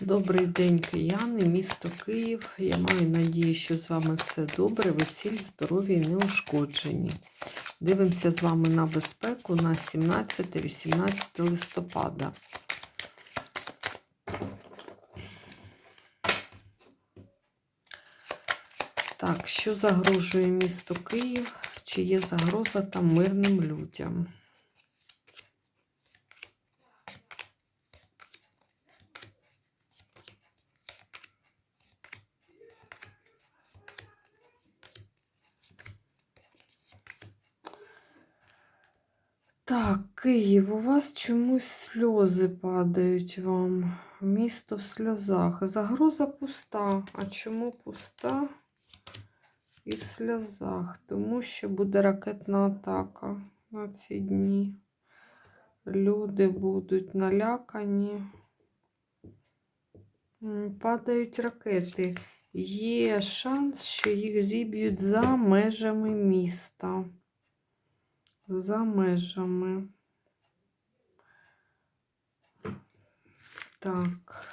Добрий день, кияни, місто Київ. Я маю надію, що з вами все добре, ви цілі, здорові і неушкоджені. Дивимося з вами на безпеку на 17-18 листопада. Так, що загрожує місто Київ? Чи є загроза там мирним людям? Так, Київ, у вас чомусь сльози падають вам. Місто в сльозах. Загроза пуста. А чому пуста? І в сльозах. Тому що буде ракетна атака на ці дні. Люди будуть налякані. Падають ракети. Є шанс, що їх зіб'ють за межами міста. За межами. Так.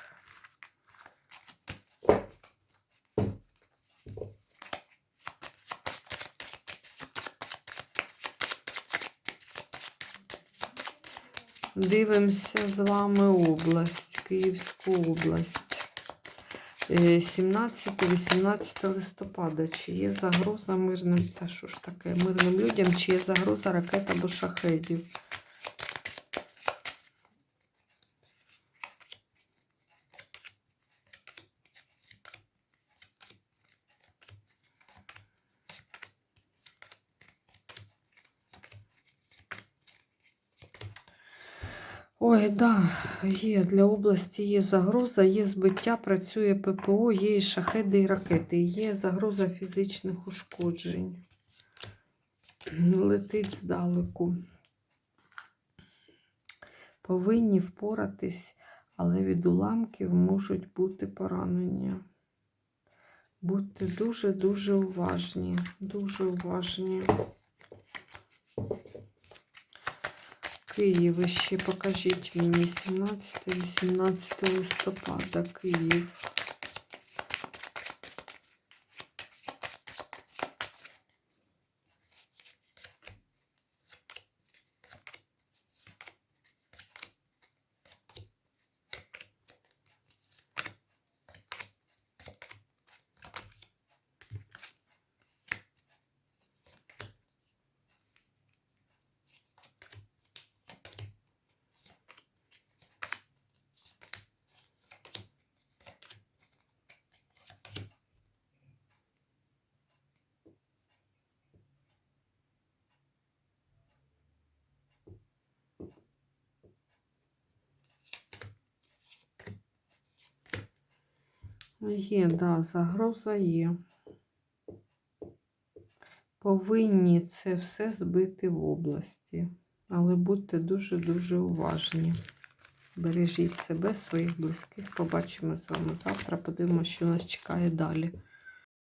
Дивимося з вами область, Київську область. Е, 17-18 листопада. Чи є загроза мирним, та що ж таке, мирним людям, чи є загроза ракет або шахедів? Ой, да, є для області є загроза, є збиття, працює ППО, є і шахеди, і ракети, є загроза фізичних ушкоджень. Летить здалеку. Повинні впоратись, але від уламків можуть бути поранення. Будьте дуже-дуже уважні, дуже уважні. Київ ще покажіть мені 17-18 листопада Київ. Є, да, загроза є. Повинні це все збити в області. Але будьте дуже-дуже уважні. Бережіть себе, своїх близьких. Побачимо з вами завтра. Подивимося, що нас чекає далі.